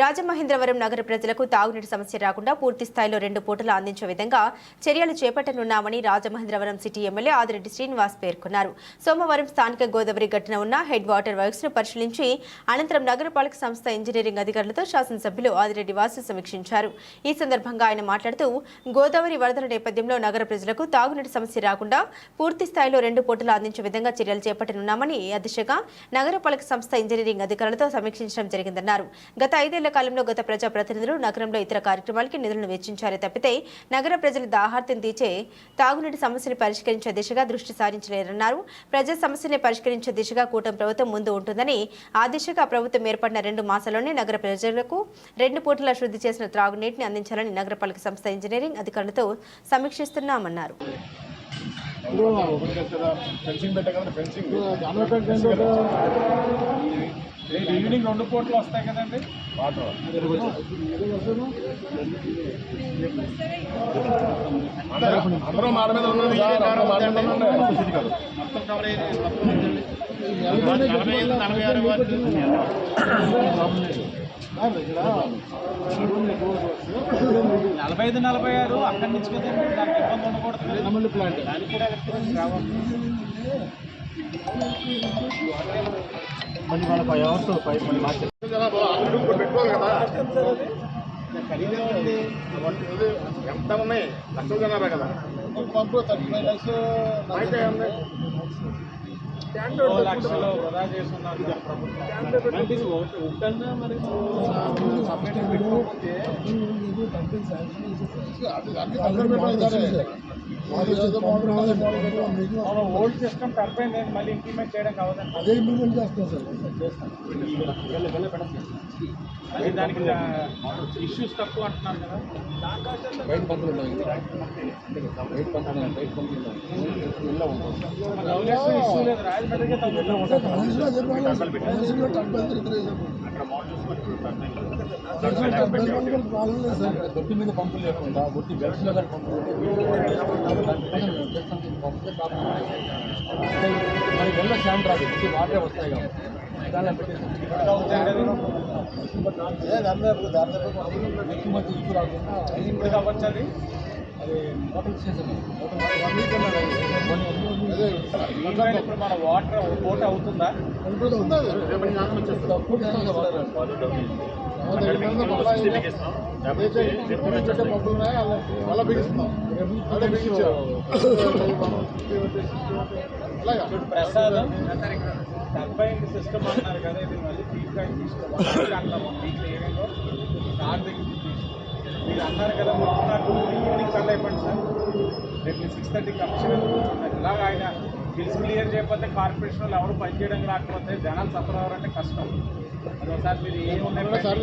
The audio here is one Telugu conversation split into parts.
రాజమహేంద్రవరం నగర ప్రజలకు తాగునీటి సమస్య రాకుండా పూర్తి స్థాయిలో రెండు పూటలు అందించే విధంగా చర్యలు చేపట్టనున్నామని రాజమహేంద్రవరం సిటీ ఎమ్మెల్యే ఆదిరెడ్డి శ్రీనివాస్ పేర్కొన్నారు. సోమవారం స్థానిక గోదావరి గట్టున ఉన్న హెడ్ వాటర్ వర్క్స్ను పరిశీలించి అనంతరం నగరపాలక సంస్థ ఇంజనీరింగ్ అధికారులతో శాసనసభ్యులు ఆదిరెడ్డి వాసు సమీక్షించారు. ఈ సందర్భంగా ఆయన మాట్లాడుతూ గోదావరి వరదల నేపథ్యంలో నగర ప్రజలకు తాగునీటి సమస్య రాకుండా పూర్తి స్థాయిలో రెండు పూటలు అందించే విధంగా చర్యలు చేపట్టనున్నామని ఆ దిశగా నగరపాలక సంస్థ ఇంజనీరింగ్ అధికారులతో సమీక్షించడం జరిగిందన్నారు. గత ఐదేళ్ళ కాలంలో గత ప్రజా ప్రతినిధులు నగరంలో ఇతర కార్యక్రమాలకి నిధులను వెచ్చించారే తప్పితే నగర ప్రజల దాహార్తిని తీర్చే తాగునీటి సమస్యను పరిష్కరించే దిశగా దృష్టి సారించలేరన్నారు ప్రజా సమస్యని పరిష్కరించే దిశగా కూటమి ప్రభుత్వం ముందు ఉంటుందని ఆ దిశగా ప్రభుత్వం ఏర్పడిన రెండు మాసాల్లోనే నగర ప్రజలకు రెండు పూటల శుద్ధి చేసిన త్రాగునీటిని అందించాలని నగరపాలక సంస్థ ఇంజనీరింగ్ అధికారులతో సమీక్షిస్తున్నామన్నారు ఈవినింగ్ రెండు పూటలు వస్తాయి కదండి అందరూ మాట మీద ఉన్నది. మొత్తం నలభై ఐదు నలభై ఆరు నలభై ఐదు నలభై ఆరు అక్కడి నుంచి దానికి ఇబ్బంది ఉండకూడదు. ప్లాంట్. దానికి కూడా ఎలక్ట్రిసిటీ రావాలి. జనాభా ఆల్రెడీ ఇప్పుడు పెట్టుకోవాలి కదా ఎంత ఉన్నాయి లక్షల జనాభా కదా పంపు థర్టీ ఫైవ్ ల్యాక్స్ లక్షలు వృధా చేస్తున్నారు ఒకటన్నా మరి సపరేట్ పెట్టుకోకపోతే అన్ని అందరూ పెట్టుకోవాలి ఓల్డ్ సిస్టమ్ టర్బైన్ మళ్ళీ ఇంప్లిమెంట్ చేయడం కావదండి అదే ఇంప్లిమెంట్ చేస్తాం సార్ అది దానికి ఇష్యూస్ తక్కువ అంటున్నారు కదా బయట బయట బయట రాజమండ్రికే మనుషులు మీద పంపులు లేకుండా బొట్టి బెల్ట్స్ కానీ పంపులు పంపితే రాదు బొట్టి వాటరే వస్తాయి కాబట్టి ఎక్కువ రాకుండా కావచ్చు అది ఇప్పుడు మన వాటర్ కోట అవుతుందా మళ్ళీ బిగిస్తున్నాం. ప్రసాదం సిస్టమ్ అన్నారు కదా ఇది మళ్ళీ ఫీడ్బ్యాక్ తీసుకోవాలి. వన్ వీక్ ఏమేమో దగ్గర నుంచి మీరు అన్నారు కదా మొత్తం నాకు ఈవినింగ్ సార్. రేపు సిక్స్ థర్టీ కమిషన్ ఇలాగ ఆయన బిల్స్ క్లియర్ చేయకపోతే కార్పొరేషన్ వాళ్ళు ఎవరు పనిచేయడానికి రాకపోతే జనాలు సఫర్ అవ్వాలంటే కష్టం. అది ఒకసారి మీరు ఏమున్నాయి సార్.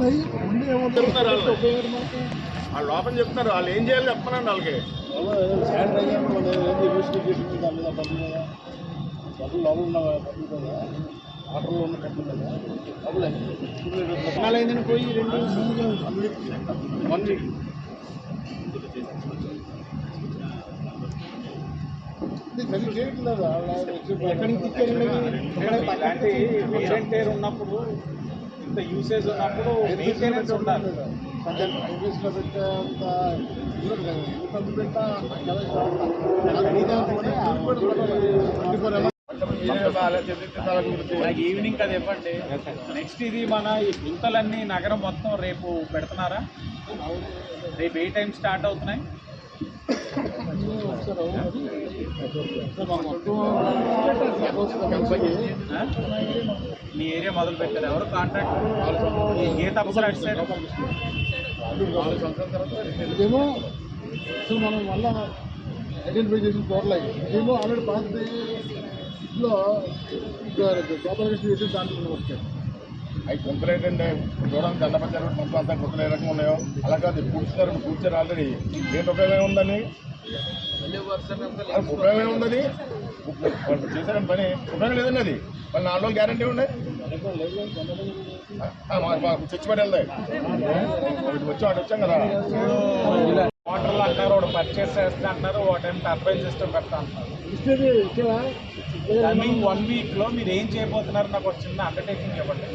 వాళ్ళు? వాళ్ళు లోపల చెప్తున్నారు. వాళ్ళు ఏం చేయాలి చెప్పనండి వాళ్ళకి. శానిటైజర్ ఇన్వెస్టిగేషన్ దాని మీద డబ్బులు లోపల వాటర్లో ఉన్న డబ్బులు పోయి రెండు వన్ వీక్ ఇలాంటి పేరెంట్ ఉన్నప్పుడు ఇంత యూసేజ్ ఉన్నప్పుడు మెయింటెనెన్స్ ఉండాలి. ఇంగ్లీష్లో పెట్టేంత పెట్టా నాకు ఈవినింగ్ అది ఇవ్వండి. నెక్స్ట్ ఇది మన ఈ గుంతలన్నీ నగరం మొత్తం రేపు పెడుతున్నారా? రేపు ఏ టైం స్టార్ట్ అవుతున్నాయి? మీ ఏరియా మొదలు పెట్టారు. ఎవరు కాంట్రాక్ట్ ఏ తప్పసరి అటు సైడ్ ఇదేమో మనం మళ్ళా ఐడెంటిఫై చేసిన టోటల్ ఇదేమో ఆల్రెడీ పాత లో కోపరేషన్ చేసి దాంట్లో అవి గుంతలు ఏంటంటే దూరం దండపచ్చారు మొత్తం అంతా గుంతలు ఏ రకంగా ఉన్నాయో. అలా కాదు పూడ్చారు పూడ్చారు ఆల్రెడీ ఏంటి ఉపయోగం ఉందని? అది ఉపయోగం ఏముందని వాళ్ళు చేశారని పని. ఉపయోగం లేదండి అది. మళ్ళీ నాలుగు రోజులు గ్యారంటీ ఉండే? చచ్చిపడి వెళ్తాయి వచ్చి వాడు వచ్చాం కదా. వాటర్లు అంటారు ఒకటి పర్చేస్ చేస్తా అంటారు ఒకటి టర్బైన్ సిస్టమ్ పెడతా అంటారు. కమింగ్ వన్ వీక్లో మీరు ఏం చేయబోతున్నారు? నాకు ఒక చిన్న అండర్టేకింగ్ ఇవ్వండి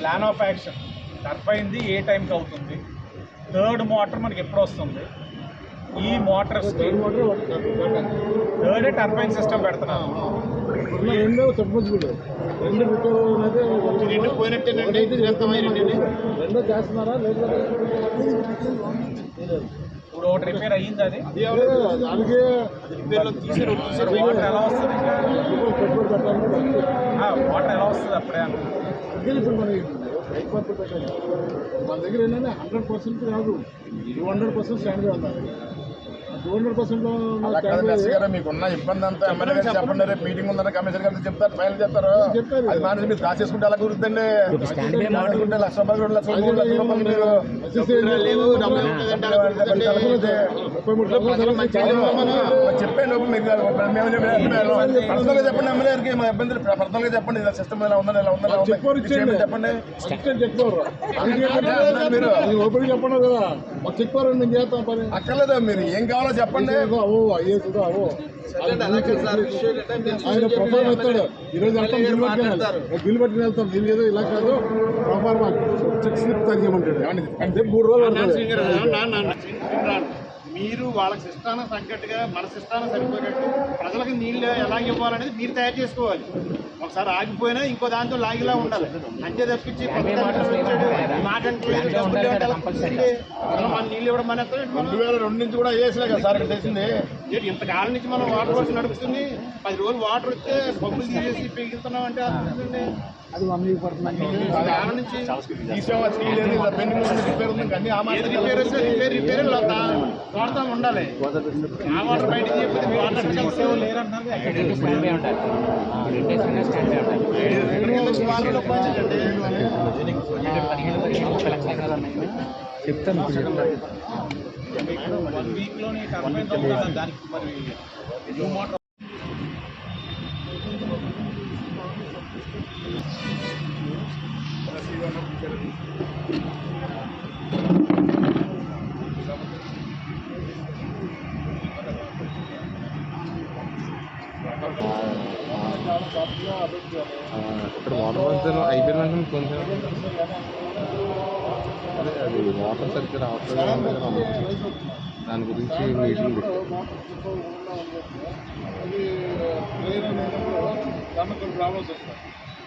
ప్లాన్ ఆఫ్ యాక్షన్ టర్బైన్ది ఏ టైంకి అవుతుంది? థర్డ్ మోటార్ మనకి ఎప్పుడు వస్తుంది? ఈ మోటార్స్కి థర్డ్ టర్బైన్ సిస్టమ్ పెడుతున్నాను రెండో సబ్మర్సిబుల్ రెండు రెండు పోయినట్టేనండి. రెండో చేస్తున్నారా? లేదా ఇప్పుడు ఒకటి రిపేర్ అయ్యింది అది. దానికి సార్ వాటర్ ఎలా వస్తుంది ఇంకా? వాటర్ ఎలా వస్తుంది అప్పుడే మన దగ్గర ఏంటంటే హండ్రెడ్ పర్సెంట్ కాదు two hundred percent stand percent అలా కాదు మెస్సీ గారు మీకున్న ఇబ్బంది అంతా ఎమ్మెల్యే గారు చెప్పండి. రేపు మీటింగ్ ఉందని కమిషనర్ గారు చెప్తారు ఫైనల్ చెప్తారు. చెప్తారు. అది మానేసి మీరు దాచేసుకుంటే అలా కుదురుతుందండి? దాచుకుంటే లక్ష రూపాయలు రెండు లక్షలు మూడు లక్షల రూపాయలు మీరు ముప్పై మూడు సంవత్సరాలు మరి చెప్పండి లోపు మీకు మేము పర్సనల్గా చెప్పండి ఎమ్మెల్యే గారికి మా ఇబ్బందులు పర్సనల్గా చెప్పండి ఇలా సిస్టమ్ ఇలా ఉందని ఇలా ఉందని చెప్పండి చెప్పారు. మీరు చెప్పండి కదా. అక్కర్లేదు మీరు? ఏం కావాలో చెప్పండి. అవో అయ్యేది అవో ఆయన ప్రొఫైల్ వస్తాడు. ఈరోజు వెళ్తాం బిల్ పట్టుకుని బిల్ పట్టుకుని వెళ్తాం. దీని ఏదో ఇలా కాదు. ప్రొఫైల్ మాకు. చెక్ స్లిప్ తగ్గిమంటాడు అంటే మూడు రోజులు పడుతుంది మీరు వాళ్ళకి సిస్టానికి తగ్గట్టుగా మన సిస్టానికి సరిపోయేటట్టు ప్రజలకు నీళ్ళు ఎలా ఇవ్వాలనేది మీరు తయారు చేసుకోవాలి. ఒకసారి ఆగిపోయినా ఇంకో దాంతో లాగిలా ఉండాలి. అంతే తప్పించి మన నీళ్ళు ఇవ్వడం మన రెండు వేల రెండు నుంచి కూడా వేసలే కదా సార్ ఏంటి ఇంతకాలం నుంచి మనం వాటర్ వర్క్స్ నడుపుతుంది. పది రోజులు వాటర్ వస్తే పబ్బులు తీసేసి పీగుతున్నాం అంటే అర్థం అది వన్ వీక్ పడుతుంది. కాలం నుంచి రిపేర్ ఉంది కానీ ఆ రిపేర్ వస్తే రిపేర్ రిపేర్ వాడతా ఉండాలి ఆ వాటర్ బయట చెప్పి వాటర్ కలిసి లేరంటున్నారు వాళ్ళలో పనిచేయండి వన్ వీక్లోని టర్బైన్ అవుతుంది దానికి మరి న్యూ మోటార్ ఇక్కడ వాటర్ వర్క్స్ అయిపోయిన వెంటనే కొంచెం అదే అది వాటర్ సరిగ్గా రావట్లేదు దాని గురించి మీటింగ్ పెట్టారు ప్రాబ్లమ్స్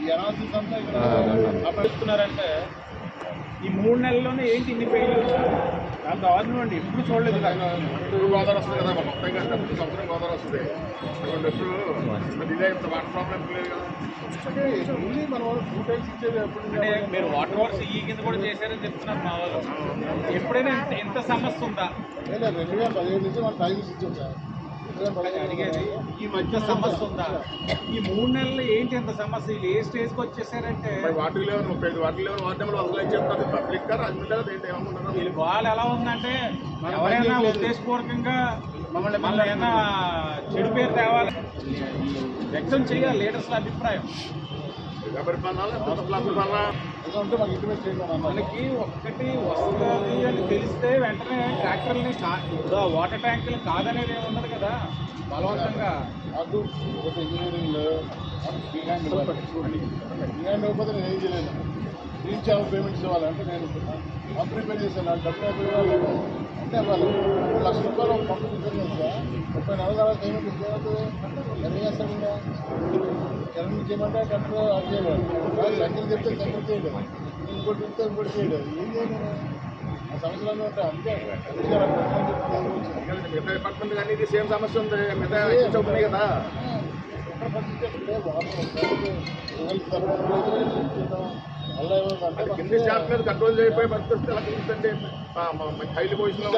ఈ ఇక్కడ ఈ మూడు నెలల్లోనే ఏంటి ఇన్ని పెయిన్ దారుణం అండి ఎప్పుడు చూడలేదు ఇలా. ఎప్పుడు గోదావరి వస్తుంది కదా ముప్పై గంటల ప్రతి సంవత్సరం గోదావరి వస్తుంది. రెండు ఎప్పుడు మరి ఇదే ఇంత వాటర్ ప్రాబ్లం లేదు కదా. అంటే ఓన్లీ మన వాళ్ళు టూ టైమ్స్ ఇచ్చేది ఎప్పుడు అంటే మీరు వాటర్ వర్క్స్ ఈ కింద కూడా చేశారని చెప్తున్నారు మా వాళ్ళు. ఎప్పుడైనా ఇంత సమస్య ఉందా? లేదా రెండు వేల పదిహేడు నుంచి మనం టైమ్స్ ఇచ్చాం సార్. అడిగేది ఈ మధ్య సమస్య ఉందా? ఈ మూడు నెలలు ఏంటి ఇంత సమస్య? వీళ్ళు ఏ స్టేజ్కి వచ్చేసారంటే మరి వాటర్ లెవెల్ ముప్పై ఐదు వాటర్ లెవెల్ వాటర్ నెంబర్ వదలని చెప్తారు. పబ్లిక్ ఏమనుకుంటున్నారు వీళ్ళ ఎలా ఉందంటే ఎవరైనా ఉద్దేశపూర్వకంగా మమ్మల్ని మళ్ళీ ఏమైనా చెడు పేరు తేవాలి. వ్యక్తం చేయాలి లీడర్స్ అభిప్రాయం. ఎవరి పన్నాలా? ప్లాస్టిక్ పన్నా ఏదో ఉంటే మాకు ఇంటిమేట్ చేయండి అన్నారు మనకి ఒక్కటి వస్తుంది అని తెలిస్తే వెంటనే ట్రాక్టర్ని వాటర్ ట్యాంకులు కాదనేది ఏమి ఉండదు కదా? బలవంతంగా. నాకు ఒక ఇంజనీరింగ్లో ఫ్రీ హ్యాండ్ ఇవ్వకపోతే నేను ఏం చేయలేను. గ్రీన్ చావు పేమెంట్స్ ఇవ్వాలి అంటే నేను ప్రిపేర్ చేశాను. డబ్బులు ఇవ్వాలి అంటే ఇవ్వాలి. శుక్రవారం లక్ష ముప్పై నెలల తర్వాత పేమెంట్ ఇస్తే ఏమవుతుంది ఎంత చేస్తాడు చేయమంటే కంట్రోల్ అది చేయలేదు సెంటర్ చెప్తే సెంటర్ చేయలేదు ఇంకోటి చెప్తే ఇంకోటి చేయలేదు ఏం చేయలేదు ఆ సంవత్సరాలు ఉంటాయి అంతే డిపార్ట్మెంట్ కానీ ఇది సేమ్ సమస్య ఉంది మిగతా చదువుతున్నాయి కదా ఎక్కడ పరిస్థితి వాటర్ కింద స్టాఫ్ మీద కంట్రోల్ చేయకపోయి పరిస్థితి ఎలా కుదురుతుంది highly position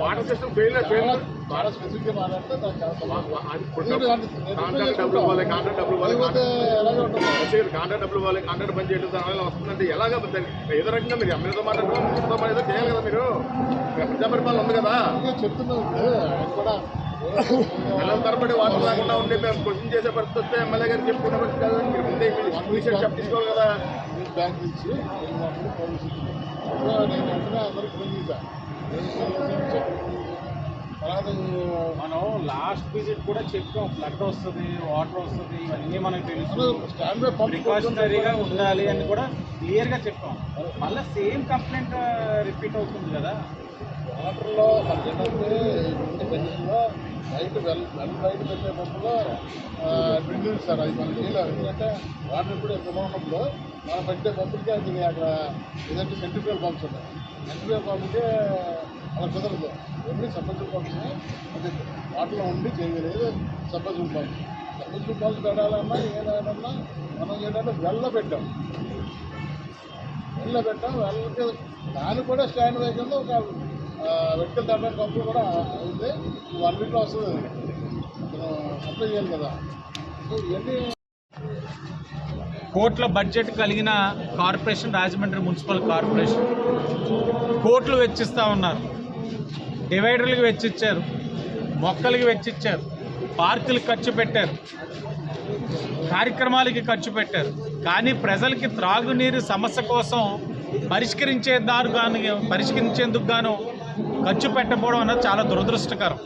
water system fail fail contract డబ్బులు ఇవ్వాలి కాంట్రాక్ట్ డబ్బులు ఇవ్వాలి కాంట్రాక్ట్ డబ్బులు ఇవ్వాలి. కాంట్రాక్ట్ పని చేయడం దానివల్ల వస్తుందంటే ఎలాగ ఏదో రకంగా మీరు ఎమ్మెల్యేతో మాట్లాడడం మీతో ఏదో చేయాలి కదా మీరు. ప్రజా పరిపాలన ఉంది కదా. చెప్తున్నాం కూడా నెలల తరబడి వాటర్ లేకుండా ఉండి మేము క్వశ్చన్ చేసే పరిస్థితి వస్తే ఎమ్మెల్యే గారు చెప్పుకునే పరిస్థితి కాదు మీరు ముందే తీసుకోవాలి కదా నేను బ్యాంక్ నుంచి వెళ్ళినప్పుడు పరిస్థితి సో నేను వెంటనే అందరికి ఫోన్ చేశాను తర్వాత మనం లాస్ట్ విజిట్ కూడా చెప్పాం. ఫ్లడ్ వస్తుంది వాటర్ వస్తుంది ఇవన్నీ మనకు తెలుసు. ప్రికాషనరీగా ఉండాలి అని కూడా క్లియర్గా చెప్పాం. మళ్ళీ సేమ్ కంప్లైంట్ రిపీట్ అవుతుంది కదా. వాటర్లో మనకి ఏంటంటే ఇప్పుడు కండిషన్లో బయట వెల్ వెల్ లైట్ పెట్టే పంపులో డ్రింకింగ్ సార్ అది మనకి చేయలేదు ఎందుకంటే వాటర్ కూడా ఎక్కువ ఉన్నప్పుడు మనం పెట్టే పంపులకి అది అక్కడ ఏదంటే సెంట్రిఫికల్ పంప్స్ ఉన్నాయి సెంట్రిఫికల్ పంపుకే అలా కుదరదు. ఓన్లీ సబ్బజుల్ పంప్స్ అది వాటర్లో ఉండి చేయగలేదు సబ్బజుల్ పంప్స్ సబ్బజుల్ పంప్స్ పెట్టాలన్నా ఏదైనా మనం ఏంటంటే వెళ్ళ పెట్టాం. వెళ్ళ పెట్టాం వెళ్ళకి దాన్ని కూడా స్టాండ్ వేయకుండా ఒక వెహికల్ దాటడానికి కంపెనీ కూడా ఉంది వన్ వీక్లో వస్తుంది. మనం అప్లై చేయాలి కదా. సో ఇవన్నీ కోట్ల బడ్జెట్ కలిగిన కార్పొరేషన్ రాజమండ్రి మున్సిపల్ కార్పొరేషన్. కోట్లు వెచ్చిస్తూ ఉన్నారు. డివైడర్లకు వెచ్చిచ్చారు. మొక్కలకి వెచ్చిచ్చారు. పార్కులకు ఖర్చు పెట్టారు. కార్యక్రమాలకి ఖర్చు పెట్టారు. కానీ ప్రజలకి త్రాగునీరు సమస్య కోసం పరిష్కరించే దారు గాను పరిష్కరించేందుకు గాను ఖర్చు పెట్టకపోవడం అన్నది చాలా దురదృష్టకరం.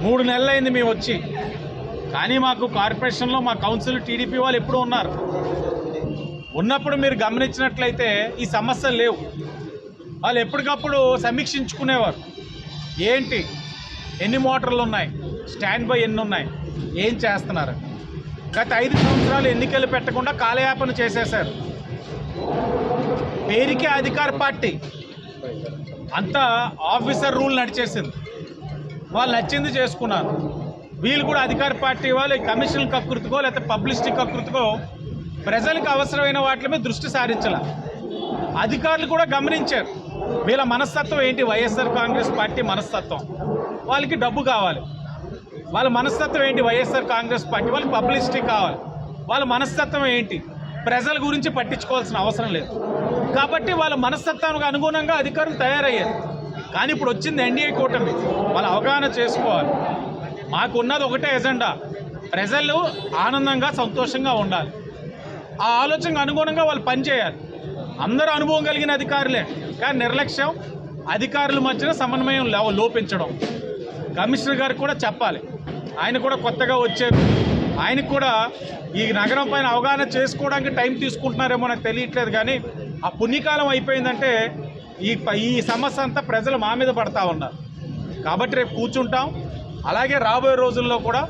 మూడు నెలలైంది మేము వచ్చి. కానీ మాకు కార్పొరేషన్లో మా కౌన్సిల్ టీడీపీ వాళ్ళు ఎప్పుడూ ఉన్నారు. ఉన్నప్పుడు మీరు గమనించినట్లయితే ఈ సమస్యలు లేవు. వాళ్ళు ఎప్పటికప్పుడు సమీక్షించుకునేవారు. ఏంటి? ఎన్ని మోటార్లు ఉన్నాయి? స్టాండ్ బై ఎన్ని ఉన్నాయి? ఏం చేస్తున్నారు? గత ఐదు సంవత్సరాలు ఎన్నికలు పెట్టకుండా కాలయాపన చేసేశారు. పేరుకే అధికార పార్టీ. అంతా ఆఫీసర్ రూల్ నడిచేసింది. వాళ్ళు నచ్చింది చేసుకున్నారు. వీళ్ళు కూడా అధికార పార్టీ వాళ్ళు కమిషన్ కకృతికో లేకపోతే పబ్లిసిటీ కకృతికో ప్రజలకు అవసరమైన వాటి మీద దృష్టి సారించాల. అధికారులు కూడా గమనించారు. వీళ్ళ మనస్తత్వం ఏంటి? వైఎస్ఆర్ కాంగ్రెస్ పార్టీ మనస్తత్వం. వాళ్ళకి డబ్బు కావాలి. వాళ్ళ మనస్తత్వం ఏంటి? వైఎస్ఆర్ కాంగ్రెస్ పార్టీ వాళ్ళకి పబ్లిసిటీ కావాలి. వాళ్ళ మనస్తత్వం ఏంటి? ప్రజల గురించి పట్టించుకోవాల్సిన అవసరం లేదు. కాబట్టి వాళ్ళ మనస్తత్వానికి అనుగుణంగా అధికారులు తయారయ్యారు. కానీ ఇప్పుడు వచ్చింది ఎన్డీఏ కూటమి. వాళ్ళు అవగాహన చేసుకోవాలి. మాకున్నది ఒకటే ఎజెండా. ప్రజలు ఆనందంగా సంతోషంగా ఉండాలి. ఆ ఆలోచనకు అనుగుణంగా వాళ్ళు పనిచేయాలి. అందరూ అనుభవం కలిగిన అధికారులే. కానీ నిర్లక్ష్యం అధికారుల మధ్యన సమన్వయం లోపించడం. కమిషనర్ గారికి కూడా చెప్పాలి. ఆయన కూడా కొత్తగా వచ్చారు ఆయనకు కూడా ఈ నగరం పైన అవగాహన చేసుకోవడానికి టైం తీసుకుంటున్నారేమో నాకు తెలియట్లేదు కానీ ఆ పుణ్యకాలం అయిపోయిందంటే ఈ ఈ సమస్య అంతా ప్రజలు మా మీద పడతా ఉన్నారు. కాబట్టి రేపు కూర్చుంటాం. అలాగే రాబోయే రోజుల్లో కూడా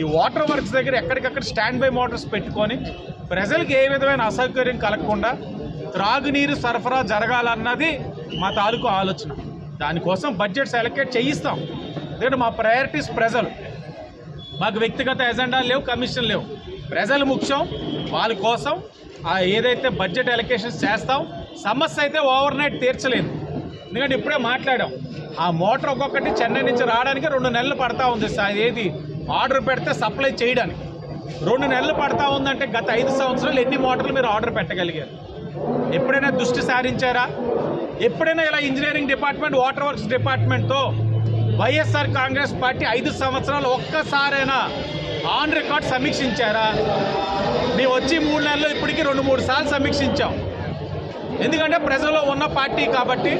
ఈ వాటర్ వర్క్స్ దగ్గర ఎక్కడికక్కడ స్టాండ్ బై మోటార్స్ పెట్టుకొని ప్రజలకు ఏ విధమైన అసౌకర్యం కలగకుండా త్రాగునీరు సరఫరా జరగాలన్నది మా తాలూకు ఆలోచన. దానికోసం బడ్జెట్స్ అలొకేట్ చేయిస్తాం. ఎందుకంటే మా ప్రయారిటీస్ ప్రజలు. మాకు వ్యక్తిగత ఎజెండా లేవు కమిషన్ లేవు. ప్రజలు ముఖ్యం వాళ్ళ కోసం ఆ ఏదైతే బడ్జెట్ అలొకేషన్స్ చేస్తాం సమస్య అయితే ఓవర్ నైట్ తీర్చలేదు. ఎందుకంటే ఇప్పుడే మాట్లాడాం ఆ మోటార్ ఒక్కొక్కటి చెన్నై నుంచి రావడానికి రెండు నెలలు పడతా ఉంది సార్. ఏది? ఆర్డర్ పెడితే సప్లై చేయడానికి. రెండు నెలలు పడతా ఉందంటే గత ఐదు సంవత్సరాలు ఎన్ని మోటార్లు మీరు ఆర్డర్ పెట్టగలిగారు? ఎప్పుడైనా దృష్టి సారించారా? ఎప్పుడైనా ఇలా ఇంజనీరింగ్ డిపార్ట్మెంట్ వాటర్ వర్క్స్ డిపార్ట్మెంట్తో వైఎస్ఆర్ కాంగ్రెస్ పార్టీ ఐదు సంవత్సరాలు ఒక్కసారైనా ఆన్ రికార్డ్ సమీక్షించారా? మేము వచ్చి మూడు నెలలు ఇప్పటికీ రెండు మూడు సార్లు సమీక్షించాం. ఎందుకంటే ప్రజల్లో ఉన్న పార్టీ కాబట్టి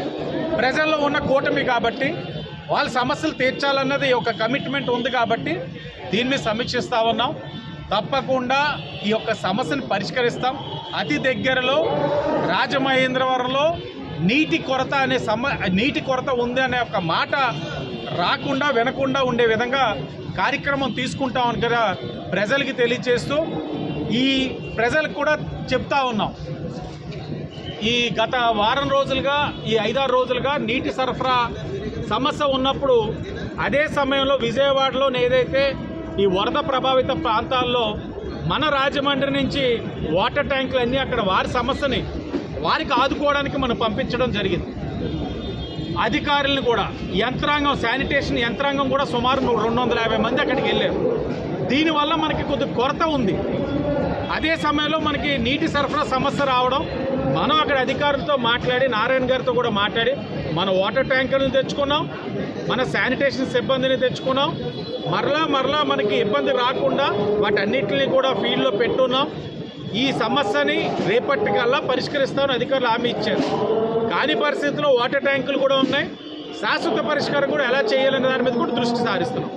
ప్రజల్లో ఉన్న కూటమి కాబట్టి వాళ్ళ సమస్యలు తీర్చాలన్నది ఒక కమిట్మెంట్ ఉంది కాబట్టి దీన్ని మీద సమీక్షిస్తా ఉన్నాం. తప్పకుండా ఈ యొక్క సమస్యను పరిష్కరిస్తాం. అతి దగ్గరలో రాజమహేంద్రవరంలో నీటి కొరత అనే సమ నీటి కొరత ఉంది అనే ఒక మాట రాకుండా వినకుండా ఉండే విధంగా కార్యక్రమం తీసుకుంటామని కదా ప్రజలకి తెలియజేస్తూ ఈ ప్రజలకు కూడా చెప్తా ఉన్నాం. ఈ గత వారం రోజులుగా ఈ ఐదారు రోజులుగా నీటి సరఫరా సమస్య ఉన్నప్పుడు అదే సమయంలో విజయవాడలో ఏదైతే ఈ వరద ప్రభావిత ప్రాంతాల్లో మన రాజమండ్రి నుంచి వాటర్ ట్యాంకులన్నీ అక్కడ వారి సమస్యని వారికి ఆదుకోవడానికి మనం పంపించడం జరిగింది. అధికారులను కూడా యంత్రాంగం శానిటేషన్ యంత్రాంగం కూడా సుమారు రెండు వందల యాభై మంది అక్కడికి వెళ్ళారు. దీనివల్ల మనకి కొద్ది కొరత ఉంది. అదే సమయంలో మనకి నీటి సరఫరా సమస్య రావడం మనం అక్కడ అధికారులతో మాట్లాడి నారాయణ గారితో కూడా మాట్లాడి మన వాటర్ ట్యాంకర్లను తెచ్చుకున్నాం మన శానిటేషన్ సిబ్బందిని తెచ్చుకున్నాం. మరలా మరలా మనకి ఇబ్బంది రాకుండా వాటన్నిటిని కూడా ఫీల్డ్లో పెట్టున్నాం. ఈ సమస్యని రేపటికల్లా పరిష్కరిస్తామని అధికారులు హామీ ఇచ్చారు. కాని పరిస్థితిలో వాటర్ ట్యాంకులు కూడా ఉన్నాయి. శాశ్వత పరిష్కారం కూడా ఎలా చేయాలనే దాని మీద కూడా దృష్టి సారిస్తున్నాం.